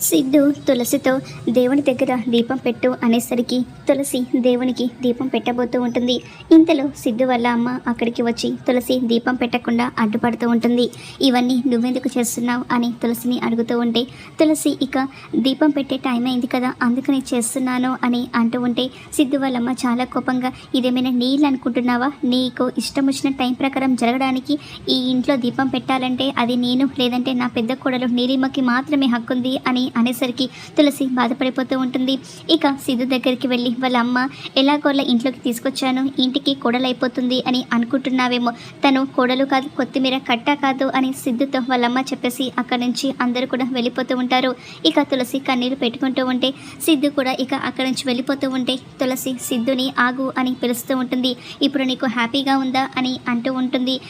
సిద్ధు తులసితో దేవుని దగ్గర దీపం పెట్టు అనేసరికి తులసి దేవునికి దీపం పెట్టబోతూ ఉంటుంది. ఇంతలో సిద్ధు వాళ్ళ అమ్మ అక్కడికి వచ్చి తులసి దీపం పెట్టకుండా అడ్డుపడుతూ ఉంటుంది. ఇవన్నీ నువ్వెందుకు చేస్తున్నావు అని తులసిని అడుగుతూ ఉంటే తులసి ఇక దీపం పెట్టే టైం అయింది కదా అందుకని చేస్తున్నాను అని అంటూ ఉంటే సిద్ధు వాళ్ళమ్మ చాలా కోపంగా ఇదేమైనా నీళ్ళు అనుకుంటున్నావా? నీకు ఇష్టం వచ్చిన టైం ప్రకారం జరగడానికి ఈ ఇంట్లో దీపం పెట్టాలంటే అది నేను లేదంటే నా పెద్ద కోడలు నీలిమకి మాత్రమే హక్కుంది అని అనేసరికి తులసి బాధపడిపోతూ ఉంటుంది. ఇక సిద్ధు దగ్గరికి వెళ్ళి వాళ్ళ అమ్మ ఎలాగోలా ఇంట్లోకి తీసుకొచ్చాను. ఇంటికి కోడలైపోతుంది అని అనుకుంటున్నావేమో. తను కోడలు కాదు కొత్తిమీర కట్ట కాదు అని సిద్ధుతో వాళ్ళమ్మ చెప్పేసి అక్కడి నుంచి అందరూ కూడా వెళ్ళిపోతూ ఉంటారు. ఇక తులసి కన్నీరు పెట్టుకుంటూ ఉంటే సిద్ధు కూడా ఇక అక్కడి నుంచి వెళ్ళిపోతూ ఉంటే తులసి సిద్ధుని ఆగు అని పిలుస్తూ ఉంటుంది. ఇప్పుడు నీకు హ్యాపీగా ఉందా? అని అంటూ ఉంటుంది.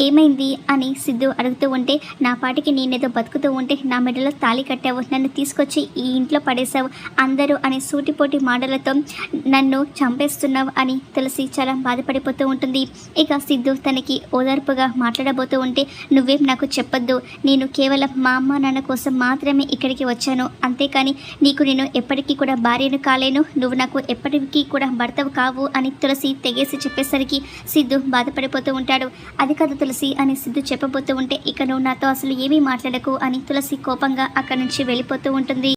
ఏమైంది అని సిద్ధు అడుగుతూ ఉంటే నా పాటికి నేనేదో బతుకుతూ ఉంటే నా మెడలో తాళి కట్టావు నన్ను తీసుకొచ్చి ఈ ఇంట్లో పడేశావు అందరూ అనే సూటిపోటి మాటలతో నన్ను చంపేస్తున్నావు అని తులసి చాలా బాధపడిపోతూ ఉంటుంది. ఇక సిద్ధు తనకి ఓదార్పుగా మాట్లాడబోతూ ఉంటే నువ్వేం నాకు చెప్పొద్దు నేను కేవలం మా అమ్మ నాన్న కోసం మాత్రమే ఇక్కడికి వచ్చాను అంతేకాని నీకు నేను ఎప్పటికీ కూడా భార్యను కాలేను నువ్వు నాకు ఎప్పటికీ కూడా భర్తవు కావు అని తులసి తెగేసి చెప్పేసరికి సిద్ధు బాధపడిపోతూ ఉంటాడు. అది కాదు తులసి అని సిద్ధు చెప్పబోతూ ఉంటే ఇక నువ్వు నాతో అసలు ఏమీ మాట్లాడకు అని తులసి కోపంగా అక్కడి నుంచి వెళ్ళిపోతూ ఉంటుంది.